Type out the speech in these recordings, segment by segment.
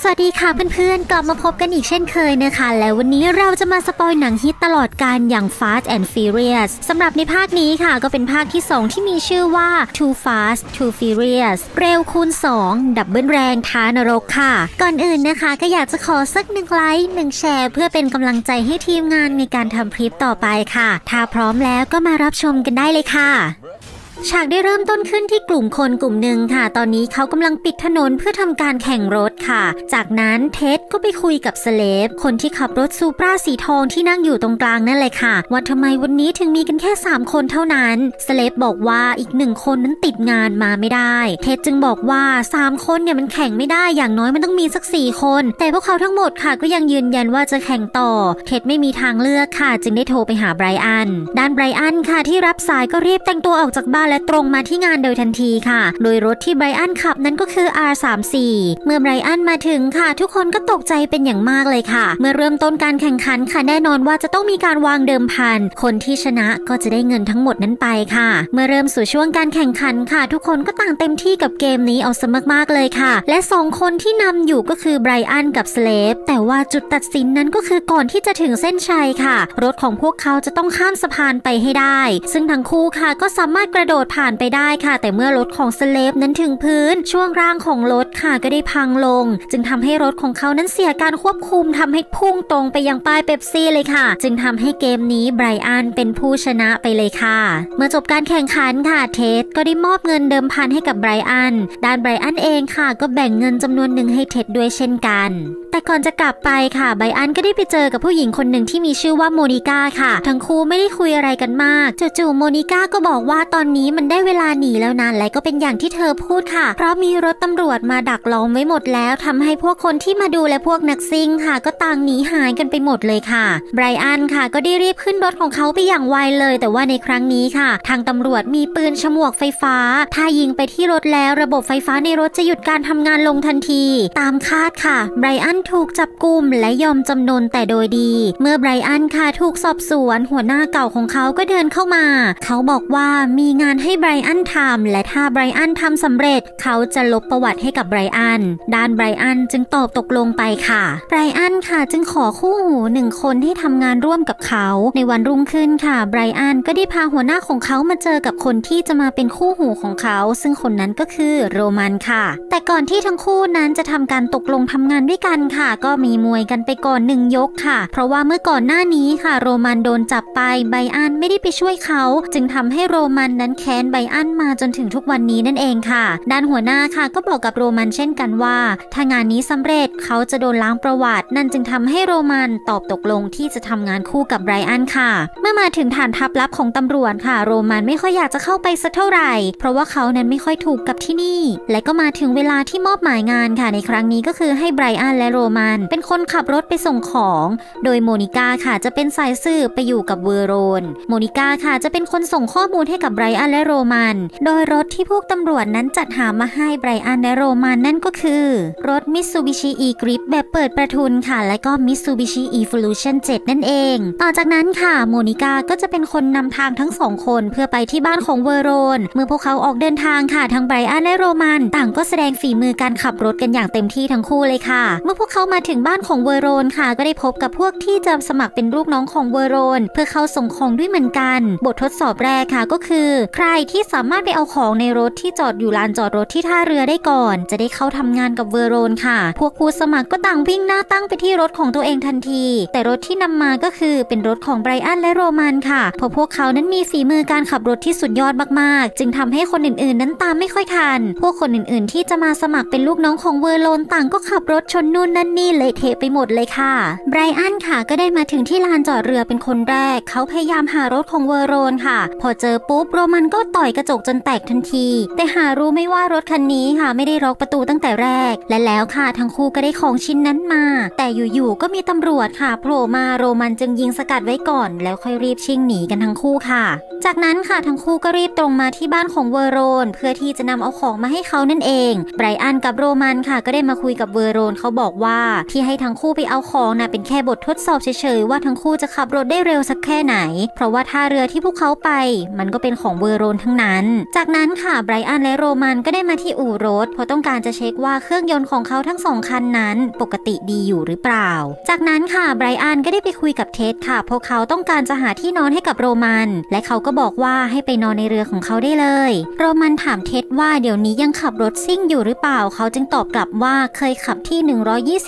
สวัสดีค่ะเพื่อนๆ กลับมาพบกันอีกเช่นเคยนะคะ แล้ววันนี้เราจะมาสปอยหนังฮิตตลอดการอย่าง Fast and Furious สำหรับในภาคนี้ค่ะก็เป็นภาคที่ 2 ที่มีชื่อว่า Too Fast Too Furious เร็วคูณ 2 ดับเบิลแรงท้านรกค่ะ ก่อนอื่นนะคะ ก็อยากจะขอสักหนึ่งไลค์หนึ่งแชร์ เพื่อเป็นกำลังใจให้ทีมงานในการทำคลิปต่อไปค่ะ ถ้าพร้อมแล้วก็มารับชมกันได้เลยค่ะ ฉากได้เริ่มต้นขึ้นที่กลุ่มคนกลุ่มหนึ่งค่ะ ตอนนี้เขากำลังปิดถนนเพื่อทำการแข่งรถค่ะ จากนั้นเท็ดก็ไปคุยกับสเลฟคนที่ขับรถซูปราสีทองที่นั่งอยู่ตรงกลางนั่นเลยค่ะ ว่าทำไมวันนี้ถึงมีกันแค่ 3 คนเท่านั้นสเลฟบอกว่าอีกหนึ่งคนนั้นติดงานมาไม่ได้ เท็ดจึงบอกว่า 3 คนเนี่ยมันแข่งไม่ได้อย่างน้อยมันต้องมีสัก 4 คน แต่พวกเขาทั้งหมดค่ะก็ยังยืนยันว่าจะแข่งต่อ เท็ดไม่มีทางเลือกค่ะ จึงได้โทรไปหาไบรอันด้านไบรอันค่ะที่รับสายก็รีบแต่งตัวออกจากบ้านและตรงมาที่งานโดยทันทีค่ะ โดยรถที่ไบรอันขับนั้นก็คือ R34 เมื่อไบรอันมาถึงค่ะ ทุกคนก็ตกใจเป็นอย่างมากเลยค่ะ เมื่อเริ่มต้นการแข่งขันค่ะแน่นอนว่าจะต้องมีการวางเดิมพัน คนที่ชนะก็จะได้เงินทั้งหมดนั้นไปค่ะ เมื่อเริ่มสู่ช่วงการแข่งขันค่ะ ทุกคนก็ต่างเต็มที่กับเกมนี้เอาซะมากๆเลยค่ะ และสองคนที่นำอยู่ก็คือไบรอันกับสเลฟแต่ว่าจุดตัดสินนั้นก็คือก่อนที่จะถึงเส้นชัยค่ะ รถของพวกเขาจะต้องข้ามสะพานไปให้ได้ ซึ่งทั้งคู่ค่ะก็สามารถกระโดดผ่านไปได้ค่ะ แต่เมื่อรถของสเลฟนั้นถึงพื้น ช่วงร่างของรถค่ะก็ได้พังลง จึงทำให้รถของเขานั้นเสียการควบคุมทำให้พุ่งตรงไปยังป้ายเป๊ปซี่เลยค่ะ จึงทำให้เกมนี้ไบรอันเป็นผู้ชนะไปเลยค่ะ เมื่อจบการแข่งขันค่ะเทสก็ได้มอบเงินเดิมพันให้กับไบรอันด้านไบรอันเองค่ะ ก็แบ่งเงินจำนวนหนึ่งให้เท็ดด้วยเช่นกัน แต่ก่อนจะกลับไปค่ะไบรอันก็ได้ไปเจอกับผู้หญิงคนหนึ่งที่มีชื่อว่าโมนิก้าค่ะ ทั้งคู่ไม่ได้คุยอะไรกันมากจู่ๆโมนิก้าก็บอกว่าตอนนี้มันได้เวลาหนีแล้วนะและก็เป็นอย่างที่เธอพูดค่ะ เพราะมีรถตำรวจมาดักล้อมไว้หมดแล้วทำให้พวกคนที่มาดูและพวกนักซิ่งค่ะ ก็ต่างหนีหายกันไปหมดเลยค่ะไบรอันค่ะ ก็ได้รีบขึ้นรถของเขาไปอย่างไวเลย แต่ว่าในครั้งนี้ค่ะ ทางตำรวจมีปืนฉมวกไฟฟ้า ถ้ายิงไปที่รถแล้วระบบไฟฟ้าในรถจะหยุดการทำงานลงทันที ตามคาดค่ะไบรอันถูกจับกุมและยอมจำนนแต่โดยดี เมื่อไบรอันค่ะถูกสอบสวน หัวหน้าเก่าของเขาก็เดินเข้ามา เขาบอกว่ามีงานให้ไบรอันทำและถ้าไบรอันทำสำเร็จ เขาจะลบประวัติให้กับไบรอันด้านไบรอันจึงตอบตกลงไปค่ะไบรอันค่ะจึงขอคู่หูหนึ่งคนให้ทำงานร่วมกับเขา ในวันรุ่งขึ้นค่ะไบรอันก็ได้พาหัวหน้าของเขามาเจอกับคนที่จะมาเป็นคู่หูของเขา ซึ่งคนนั้นก็คือโรมันค่ะ แต่ก่อนที่ทั้งคู่นั้นจะทำการตกลงทำงานด้วยกันค่ะ ก็มีมวยกันไปก่อนหนึ่งยกค่ะ เพราะว่าเมื่อก่อนหน้านี้ค่ะ โรมันโดนจับไปไบรอันไม่ได้ไปช่วยเขา จึงทำให้โรมันนั้นแค้นไบรอันมาจนถึงทุกวันนี้นั่นเองค่ะ ด้านหัวหน้าค่ะก็บอกกับโรมันเช่นกันว่า ถ้างานนี้สำเร็จเขาจะโดนล้างประวัติ นั่นจึงทำให้โรมันตอบตกลงที่จะทำงานคู่กับไบรอันค่ะ เมื่อมาถึงฐานทัพลับของตำรวจค่ะ โรมันไม่ค่อยอยากจะเข้าไปสักเท่าไหร่ เพราะว่าเขานั้นไม่ค่อยถูกกับที่นี่ และก็มาถึงเวลาที่มอบหมายงานค่ะในครั้งนี้ก็คือให้ไบรอันและโรมัน เป็นคนขับรถไปส่งของ โดยโมนิก้าค่ะจะเป็นสายสืบไปอยู่กับเวอร์โรน โมนิก้าค่ะจะเป็นคนส่งข้อมูลให้กับไบรอันและโรมัน โดยรถที่พวกตำรวจนั้นจัดหามาให้ไบรอันและโรมันนั่นก็คือ รถ Mitsubishi E-Grip แบบเปิดประทุนค่ะ และก็ Mitsubishi Evolution 7นั่นเอง ต่อจากนั้นค่ะ โมนิกาก็จะเป็นคนนำทางทั้งสองคนเพื่อไปที่บ้านของเวโรน เมื่อพวกเขาออกเดินทางค่ะทั้งไบรอันและโรมัน ต่างก็แสดงฝีมือการขับรถกันอย่างเต็มที่ทั้งคู่เลยค่ะ เมื่อพวกเขามาถึงบ้านของเวโรนค่ะ ก็ได้พบกับพวกที่จะสมัครเป็นลูกน้องของเวโรน เพื่อเข้าส่งของด้วยเหมือนกัน บททดสอบแรกค่ะก็คือใครที่สามารถไปเอาของในรถที่จอดอยู่ลานจอดรถที่ท่าเรือได้ก่อน จะได้เข้าทำงานกับเวอร์โรนค่ะ พวกผู้สมัครก็ต่างวิ่งหน้าตั้งไปที่รถของตัวเองทันที แต่รถที่นำมาก็คือเป็นรถของไบรอันและโรมันค่ะเพราะพวกเขานั้นมีฝีมือการขับรถที่สุดยอดมากๆ จึงทำให้คนอื่นๆ นั้นตามไม่ค่อยทัน พวกคนอื่นๆ ที่จะมาสมัครเป็นลูกน้องของเวอร์โรนต่างก็ขับรถชนนู่นนั่นนี่เละเทะไปหมดเลยค่ะไบรอันค่ะก็ได้มาถึงที่ลานจอดเรือเป็นคนแรก เขาพยายามหารถของเวอร์โรนค่ะ พอเจอปุ๊บโรมันก็ต่อยกระจกจนแตกทันที แต่หารู้ไม่ว่ารถคันนี้ค่ะไม่ได้ล็อกประตูตั้งแต่แรก และแล้วค่ะทั้งคู่ก็ได้ของชิ้นนั้นมา แต่อยู่ๆก็มีตำรวจค่ะโผล่มาโรมันจึงยิงสกัดไว้ก่อน แล้วค่อยรีบชิ่งหนีกันทั้งคู่ค่ะ จากนั้นค่ะทั้งคู่ก็รีบตรงมาที่บ้านของเวอร์โรน เพื่อที่จะนำเอาของมาให้เขานั่นเองไบรอันกับโรมันค่ะ ก็ได้มาคุยกับเวอร์โรนเขาบอกว่าที่ให้ทั้งคู่ไปเอาของน่ะเป็นแค่บททดสอบเฉยๆว่าทั้งคู่จะขับรถได้เร็วสักแค่ไหน เพราะว่าท่าเรือที่พวกเขาไป มันก็เป็นของเวอร์โรนทั้งนั้น จากนั้นค่ะไบรอันและโรมันก็ได้มาที่อู่รถ เพราะต้องการจะเช็คว่าเครื่องยนต์ของเขาทั้งสองคันนั้น ปกติดีอยู่หรือเปล่า จากนั้นค่ะไบรอันก็ได้ไปคุยกับเท็ดค่ะเพราะเขาต้องการจะหาที่นอนให้กับโรมัน และเขาก็บอกว่าให้ไปนอนในเรือของเขาได้เลย โรมันถามเท็ดว่าเดี๋ยวนี้ยังขับรถซิ่งอยู่หรือเปล่า เขาจึงตอบกลับว่าเคยขับที่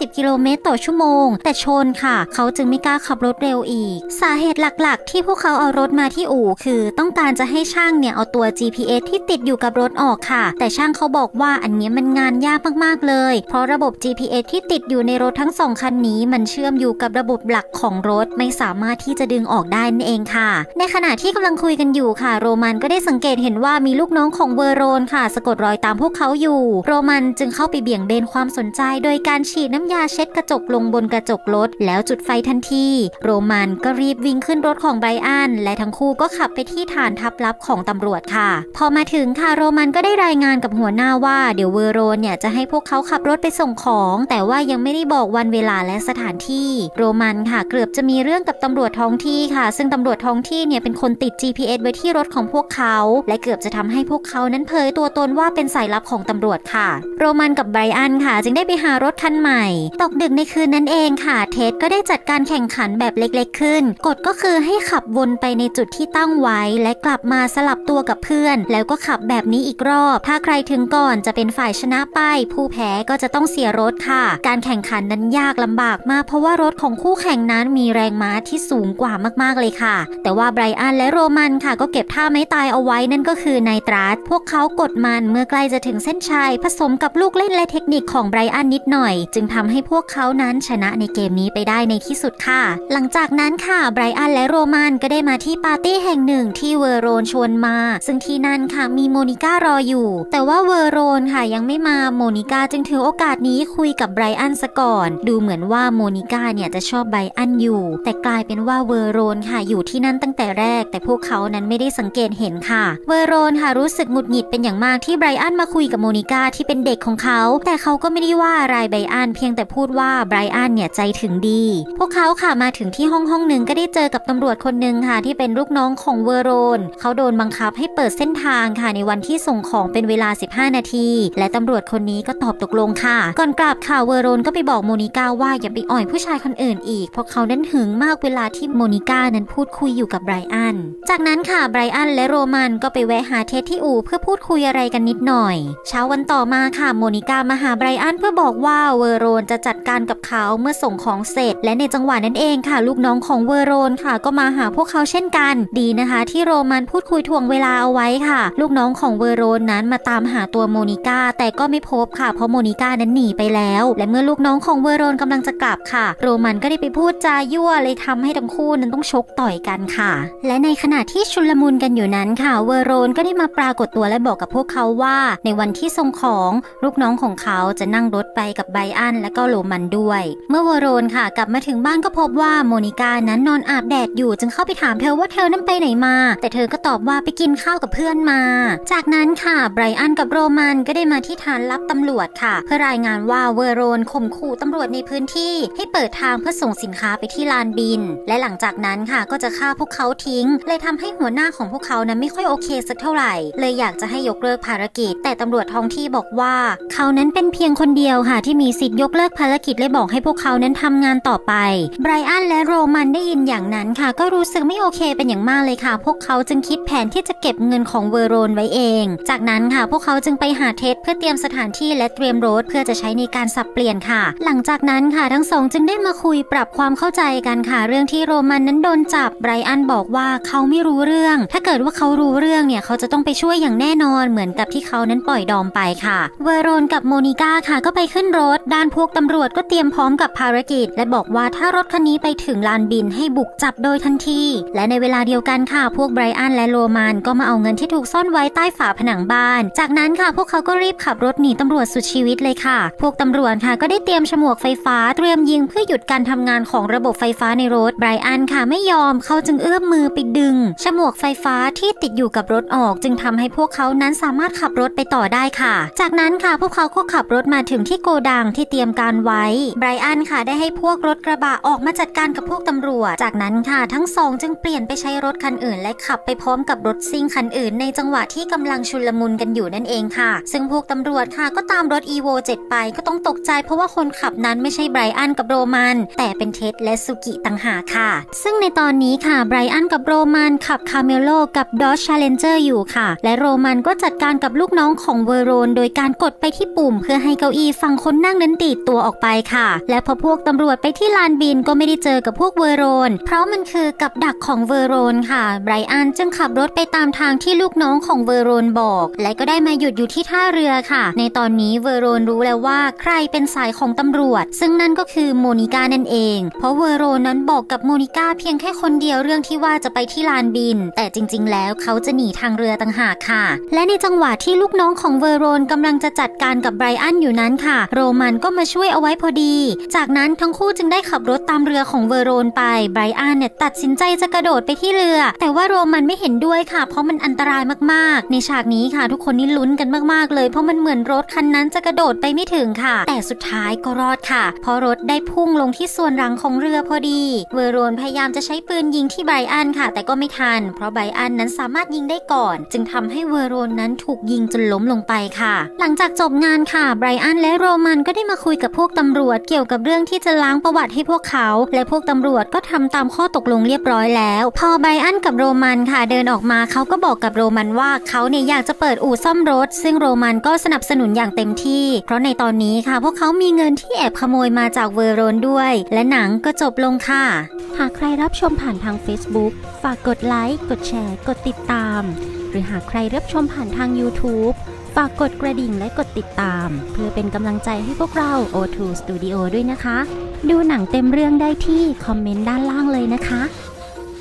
120 กิโลเมตรต่อชั่วโมง แต่ชนค่ะ เขาจึงไม่กล้าขับรถเร็วอีก สาเหตุหลักๆ ที่พวกเขาเอารถมาที่อู่คือ ต้องการจะให้ช่างเนี่ยเอาตัว GPS ที่ติดอยู่กับรถออกค่ะ แต่ช่างเขาบอกว่าอันนี้มันงานยากมากๆเลย เพราะระบบ GPS ที่ติดอยู่ในรถทั้งสองคันนี้ มันเชื่อมอยู่กับระบบหลักของรถไม่สามารถที่จะดึงออกได้นั่นเองค่ะ ในขณะที่กำลังคุยกันอยู่ค่ะ โรมันก็ได้สังเกตเห็นว่ามีลูกน้องของเวอร์โรนค่ะ สะกดรอยตามพวกเขาอยู่ โรมันจึงเข้าไปเบี่ยงเบนความสนใจ โดยการฉีดน้ำยาเช็ดกระจกลงบนกระจกรถ แล้วจุดไฟทันที โรมันก็รีบวิ่งขึ้นรถของไบรอันและทั้งคู่ก็ขับไปที่ฐานทัพลับของตำรวจค่ะ พอมาถึงค่ะโรมันก็ได้รายงานกับหัวหน้าว่าเดี๋ยวเวโรนเนี่ยจะให้พวกเขาขับรถไปส่งของ แต่ว่ายังไม่ได้บอกวันเวลาและสถานที่ โรมันค่ะ เกือบจะมีเรื่องกับตำรวจท้องที่ค่ะ ซึ่งตำรวจท้องที่เนี่ยเป็นคนติด GPS ไว้ที่รถของพวกเขา และเกือบจะทำให้พวกเขานั้นเผยตัวตนว่าเป็นสายลับของตำรวจค่ะ โรมันกับไบรอันค่ะ จึงได้ไปหารถคันใหม่ ตกดึกในคืนนั้นเองค่ะ เท็ดก็ได้จัดการแข่งขันแบบเล็กๆขึ้น กฎก็คือให้ขับวนไปในจุดที่ตั้งไว้ และกลับมาสลับตัวกับเพื่อน แล้วก็ขับแบบนี้อีกรอบ ถ้าใครถึงก่อนจะเป็นฝ่ายชนะไป ผู้แพ้ก็จะต้องเสียรถค่ะ การแข่งขันนั้นยากลำบากมาก เพราะว่ารถของคู่แข่งนั้นมีแรงม้าที่สูงกว่ามากๆเลยค่ะ แต่ว่าไบรอันและโรมันค่ะ ก็เก็บท่าไม้ตายเอาไว้นั่นก็คือไนตรัสพวกเขากดมันเมื่อใกล้จะถึงเส้นชัยผสมกับลูกเล่นและเทคนิคของไบรอันนิดหน่อย จึงทำให้พวกเขานั้นชนะในเกมนี้ไปได้ในที่สุดค่ะ หลังจากนั้นค่ะไบรอันและโรมันก็ได้มาที่ปาร์ตี้แห่งหนึ่งที่เวอร์โรนชวนมาซึ่งที่นั่นค่ะมีโมนิก้ารออยู่ แต่ว่าเวอร์โรนค่ะยังไม่มาโมนิก้าจึงถือโอกาสนี้คุยกับไบรอันซะก่อน ดูเหมือนว่าโมนิก้าเนี่ยจะชอบไบรอันอยู่ แต่กลายเป็นว่าเวอร์โรนค่ะอยู่ที่นั่นตั้งแต่แรก แต่พวกเขานั้นไม่ได้สังเกตเห็นค่ะ เวอร์โรนค่ะรู้สึกหงุดหงิดเป็นอย่างมากที่ไบรอันมาคุยกับโมนิก้าที่เป็นเด็กของเขา แต่เขาก็ไม่ได้ว่าอะไรไบรอันเพียงแต่พูดว่าไบรอันเนี่ยใจถึงดี พวกเขาค่ะมาถึงที่ห้องห้องหนึ่งก็ได้เจอกับตำรวจคนหนึ่งค่ะที่เป็นลูกน้องของเวอร์โรน เขาโดนบังคับให้เปิดเส้นทางค่ะในวันที่ส่งของเป็นเวลา 15 นาที และตำรวจคนนี้ก็ตอบตกลงค่ะ ก่อนกลับค่ะเวอร์โรนก็ไปบอกโมนิก้าว่าอย่าไปอ่อยผู้ชายคนอื่นอีก เพราะเขานั้นหึงมากเวลาที่โมนิก้านั้นพูดคุยอยู่กับไบรอัน จากนั้นค่ะไบรอันและโรมันก็ไปแวะหาเท็ดที่อู่เพื่อพูดคุยอะไรกันนิดหน่อย เช้าวันต่อมาค่ะโมนิก้ามาหาไบรอันเพื่อบอกว่าเวอร์โรนจะจัดการกับเขาเมื่อส่งของเสร็จ และในจังหวะนั้นเองค่ะ ลูกน้องของเวอร์โรนค่ะ ก็มาหาพวกเขาเช่นกัน ดีนะคะ ที่โรมันพูดคุยทวงเวลาเอาไว้ค่ะ ลูกน้องของเวโรนนั้นมาตามหาตัวโมนิก้าแต่ก็ไม่พบค่ะ เพราะโมนิก้านั้นหนีไปแล้ว และเมื่อลูกน้องของเวโรนกำลังจะกลับค่ะ โรมันก็ได้ไปพูดจายั่วเลยทำให้ทั้งคู่นั้นต้องชกต่อยกันค่ะ และในขณะที่ชุลมุนกันอยู่นั้นค่ะ เวโรนก็ได้มาปรากฏตัวและบอกกับพวกเขาว่า ในวันที่ส่งของลูกน้องของเขาจะนั่งรถไปกับไบอันและก็โรมันด้วย เมื่อเวโรนค่ะ กลับมาถึงบ้านก็พบว่าโมนิก้านั้นนอนอาบแดดอยู่จึงเข้าไปถามเธอว่าเธอนั้นไปไหนมา แต่เธอก็ตอบว่าไปกินข้าวกับเพื่อนมา จากนั้นค่ะไบรอันกับโรมันก็ได้มาที่ฐานลับตำรวจค่ะ เพื่อรายงานว่าเวโรนข่มขู่ตำรวจในพื้นที่ ให้เปิดทางเพื่อส่งสินค้าไปที่ลานบิน และหลังจากนั้นค่ะก็จะฆ่าพวกเขาทิ้ง เลยทำให้หัวหน้าของพวกเขานั้นไม่ค่อยโอเคสักเท่าไหร่ เลยอยากจะให้ยกเลิกภารกิจ แต่ตำรวจท้องที่บอกว่า เขานั้นเป็นเพียงคนเดียวค่ะ ที่มีสิทธิ์ยกเลิกภารกิจและบอกให้พวกเขานั้นทำงานต่อไปไบรอันและโรมันได้ยินอย่างนั้นค่ะ ก็รู้สึกไม่โอเคเป็นอย่างมากเลยค่ะ พวกเขาจึงคิดแผนที่จะเก็บเงินของเวอร์โรนไว้เอง จากนั้นค่ะ พวกเขาจึงไปหาเท็ดเพื่อเตรียมสถานที่และเตรียมรถเพื่อจะใช้ในการสับเปลี่ยนค่ะ หลังจากนั้นค่ะทั้งสองจึงได้มาคุยปรับความเข้าใจกันค่ะ เรื่องที่โรมันนั้นโดนจับไบรอันบอกว่าเขาไม่รู้เรื่อง ถ้าเกิดว่าเขารู้เรื่องเนี่ยเขาจะต้องไปช่วยอย่างแน่นอนเหมือนกับที่เขานั้นปล่อยดอมไปค่ะ เวอร์โรนกับโมนิก้าค่ะก็ไปขึ้นรถ ด้านพวกตำรวจก็เตรียมพร้อมกับภารกิจ และบอกว่าถ้ารถคันนี้ไปถึงลานบินให้บุกจับโดยทันที และในเวลาเดียวกันค่ะพวกไบรอันและโรมันก็มาเอาเงินที่ถูกซ่อนไว้ใต้ฝาผนังบ้าน จากนั้นค่ะพวกเขาก็รีบขับรถหนีตำรวจสุดชีวิตเลยค่ะ พวกตำรวจค่ะก็ได้เตรียมฉมวกไฟฟ้าเตรียมยิงเพื่อหยุดการทำงานของระบบไฟฟ้าในรถไบรอันค่ะไม่ยอมเขาจึงเอื้อมมือไปดึง ฉมวกไฟฟ้าที่ติดอยู่กับรถออก จึงทำให้พวกเขานั้นสามารถขับรถไปต่อได้ค่ะ จากนั้นค่ะพวกเขาก็ขับรถมาถึงที่โกดังที่เตรียมการไว้ไบรอันค่ะได้ให้พวกรถกระบะออกมาจัดการกับพวกตำรวจ จากนั้นค่ะทั้งสองจึงเปลี่ยนไปใช้รถคันอื่น และขับไปพร้อมกับรถซิ่งคันอื่นในจังหวะที่กำลังชุลมุนกันอยู่นั่นเองค่ะ ซึ่งพวกตำรวจค่ะก็ตามรถ EVO 7 ไปก็ต้องตกใจเพราะว่าคนขับนั้นไม่ใช่ไบรอันกับโรมัน แต่เป็นเท็ดและสุกิต่างหากค่ะ ซึ่งในตอนนี้ค่ะไบรอันกับโรมันขับคาเมโลกับดอ g ช Challenger อยู่ค่ะ และโรมันก็จัดการกับลูกน้องของเวโรน โดยการกดไปที่ปุ่ม เพื่อให้เก้าอี้ฝั่งคนนั่งนั้นดีดตัวออกไปค่ะ และพอพวกตำรวจไปที่ลานบินก็ไม่ได้เจอกับพวกเวโรน เพราะมันคือกับดักของเวโรนค่ะไบรอันจึงขับรถไปตามทางที่ลูกน้องของเวโรนบอก และก็ได้มาหยุดอยู่ที่ท่าเรือค่ะ ในตอนนี้เวโรนรู้แล้วว่าใครเป็นสายของตำรวจ ซึ่งนั่นก็คือโมนิกานั่นเอง เพราะเวโรนนั้นบอกกับโมนิกาเพียงแค่คนเดียวเรื่องที่ว่าจะไปที่ลานบิน แต่จริง ๆ แล้วเขาจะหนีทางเรือต่างหากค่ะ และในจังหวะที่ลูกน้องของเวโรนกำลังจะจัดการกับไบรอันอยู่นั้นค่ะ โรมันก็มาช่วยเอาไว้พอดี จากนั้นทั้งคู่จึงได้ขับรถตามเรือของเวโรนไปไบรอันเนี่ยตัดสินใจจะกระโดดไปที่เรือ แต่ว่าโรมันไม่เห็นด้วยค่ะเพราะมันอันตรายมากๆ ในฉากนี้ค่ะ ทุกคนนี่ลุ้นกันมากๆ เลย เพราะมันเหมือนรถคันนั้นจะกระโดดไปไม่ถึงค่ะ แต่สุดท้ายก็รอดค่ะ เพราะรถได้พุ่งลงที่ส่วนหลังของเรือพอดี เวโรนพยายามจะใช้ปืนยิงที่ไบรอันค่ะ แต่ก็ไม่ทัน เพราะไบรอันนั้นสามารถยิงได้ก่อน จึงทำให้เวโรนนั้นถูกยิงจนล้มลงไปค่ะ หลังจากจบงานค่ะไบรอันและโรมันก็ได้มาคุยกับพวกตำรวจเกี่ยวกับเรื่องที่จะล้างประวัติให้พวกเขา และพวกตำรวจก็ทำตามข้อตกลงเรียบร้อยแล้ว พอไบรอันกับโรมันค่ะเดินออกมาเขาก็บอกกับโรมันว่าเขาเนี่ยอยากจะเปิดอู่ซ่อมรถ ซึ่งโรมันก็สนับสนุนอย่างเต็มที่ เพราะในตอนนี้ค่ะ พวกเขามีเงินที่แอบขโมยมาจากเวอร์โรนด้วย และหนังก็จบลงค่ะ หากใครรับชมผ่านทาง Facebook ฝากกดไลค์กดแชร์ กดติดตาม หรือหากใครรับชมผ่านทาง YouTube ฝากกดกระดิ่งและกดติดตาม เพื่อเป็นกำลังใจให้พวกเรา O2 Studio ด้วยนะคะ ดูหนังเต็มเรื่องได้ที่คอมเมนต์ด้านล่างเลยนะคะ